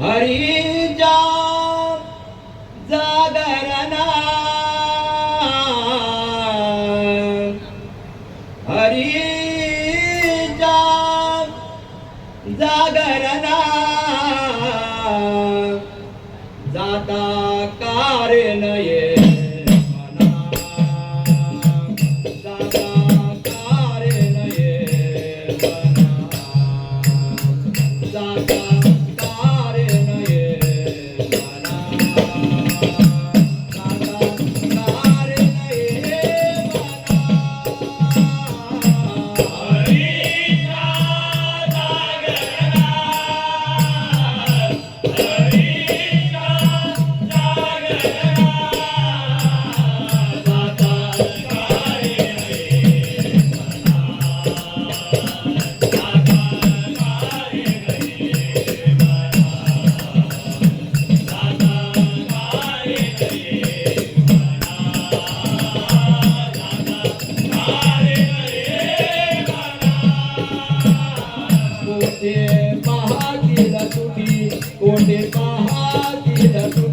हरीच्या जागरणा हरीच्या जागरणा ಮಹಾಕೀಲ ತುಟಿ ಕೋಟೆ ಮಹಾಕೀಲ ತುಟಿ